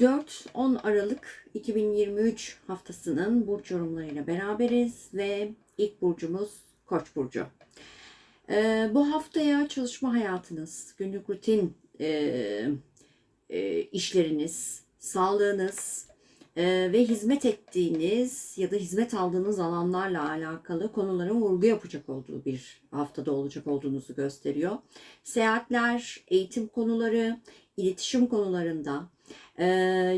4-10 Aralık 2023 haftasının burç yorumlarıyla beraberiz ve ilk burcumuz Koç burcu. Ee, bu haftaya çalışma hayatınız, günlük rutin e, e, işleriniz, sağlığınız e, ve hizmet ettiğiniz ya da hizmet aldığınız alanlarla alakalı konuların vurgu yapacak olduğu bir haftada olacak olduğunuzu gösteriyor. Seyahatler, eğitim konuları, iletişim konularında e,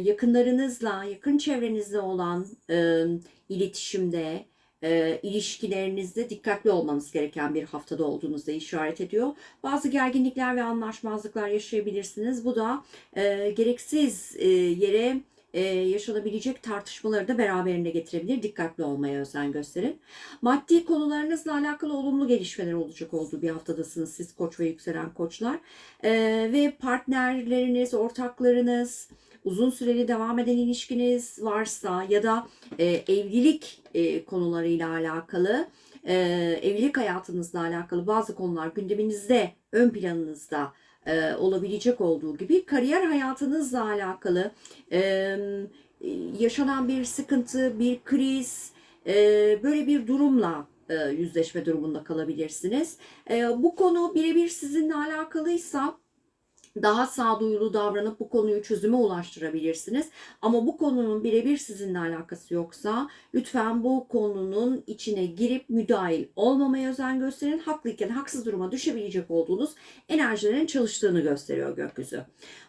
yakınlarınızla, yakın çevrenizde olan e, iletişimde, e, ilişkilerinizde dikkatli olmanız gereken bir haftada olduğunuzu da işaret ediyor. Bazı gerginlikler ve anlaşmazlıklar yaşayabilirsiniz. Bu da e, gereksiz e, yere e, yaşanabilecek tartışmaları da beraberinde getirebilir. Dikkatli olmaya özen gösterin. Maddi konularınızla alakalı olumlu gelişmeler olacak olduğu bir haftadasınız siz koç ve yükselen koçlar. E, ve partnerleriniz, ortaklarınız, uzun süreli devam eden ilişkiniz varsa ya da e, evlilik e, konularıyla alakalı e, evlilik hayatınızla alakalı bazı konular gündeminizde ön planınızda e, olabilecek olduğu gibi kariyer hayatınızla alakalı e, yaşanan bir sıkıntı, bir kriz, e, böyle bir durumla e, yüzleşme durumunda kalabilirsiniz. E, bu konu birebir sizinle alakalıysa daha sağduyulu davranıp bu konuyu çözüme ulaştırabilirsiniz. Ama bu konunun birebir sizinle alakası yoksa lütfen bu konunun içine girip müdahil olmamaya özen gösterin. Haklıyken haksız duruma düşebilecek olduğunuz enerjilerin çalıştığını gösteriyor gökyüzü.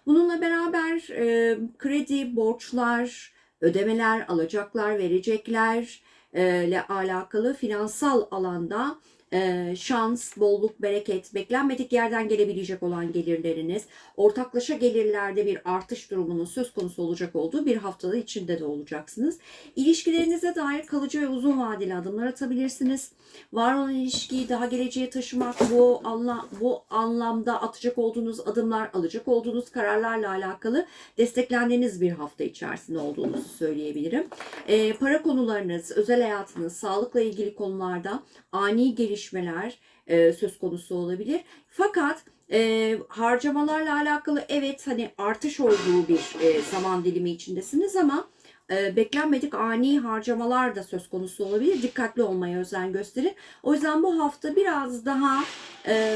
Bununla beraber e, kredi, borçlar, ödemeler, alacaklar, verecekler e, ile alakalı finansal alanda e, şans, bolluk, bereket, beklenmedik yerden gelebilecek olan gelirleriniz, ortaklaşa gelirlerde bir artış durumunun söz konusu olacak olduğu bir haftada içinde de olacaksınız. İlişkilerinize dair kalıcı ve uzun vadeli adımlar atabilirsiniz. Var olan ilişkiyi daha geleceğe taşımak, bu, anla, bu anlamda atacak olduğunuz adımlar, alacak olduğunuz kararlarla alakalı desteklendiğiniz bir hafta içerisinde olduğunuzu söyleyebilirim. E, para konularınız, özel hayatınız, sağlıkla ilgili konularda ani gelişmeler e, söz konusu olabilir. Fakat e, harcamalarla alakalı evet hani artış olduğu bir e, zaman dilimi içindesiniz ama e, beklenmedik ani harcamalar da söz konusu olabilir. Dikkatli olmaya özen gösterin. O yüzden bu hafta biraz daha e,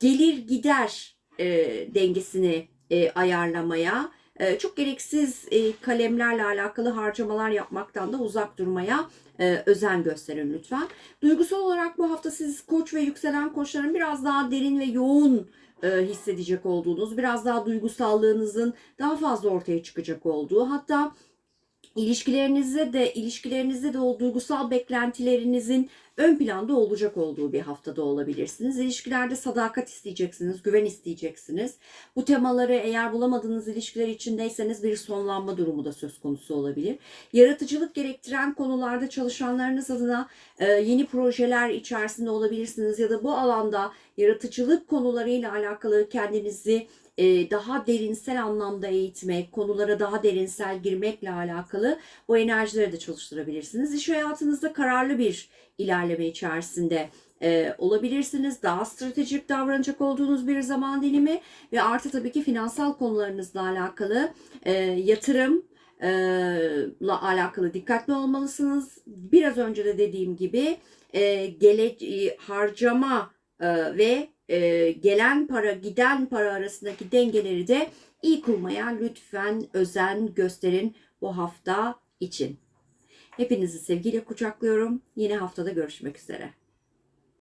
gelir gider e, dengesini e, ayarlamaya, çok gereksiz e, kalemlerle alakalı harcamalar yapmaktan da uzak durmaya e, özen gösterin lütfen. Duygusal olarak bu hafta siz koç ve yükselen koçların biraz daha derin ve yoğun e, hissedecek olduğunuz, biraz daha duygusallığınızın daha fazla ortaya çıkacak olduğu, hatta ilişkilerinizde de ilişkilerinizde de o duygusal beklentilerinizin ön planda olacak olduğu bir haftada olabilirsiniz. İlişkilerde sadakat isteyeceksiniz, güven isteyeceksiniz. Bu temaları eğer bulamadığınız ilişkiler içindeyseniz bir sonlanma durumu da söz konusu olabilir. Yaratıcılık gerektiren konularda çalışanlarınız adına e, yeni projeler içerisinde olabilirsiniz ya da bu alanda yaratıcılık konularıyla alakalı kendinizi e, daha derinsel anlamda eğitmek, konulara daha derinsel girmekle alakalı bu enerjileri de çalıştırabilirsiniz. İş hayatınızda kararlı bir ilerleme içerisinde e, olabilirsiniz. Daha stratejik davranacak olduğunuz bir zaman dilimi ve artı tabii ki finansal konularınızla alakalı e, yatırım, la alakalı dikkatli olmalısınız. Biraz önce de dediğim gibi e, gele, e, harcama e, ve e, gelen para giden para arasındaki dengeleri de iyi kurmaya lütfen özen gösterin bu hafta için. Hepinizi sevgiyle kucaklıyorum. Yine haftada görüşmek üzere.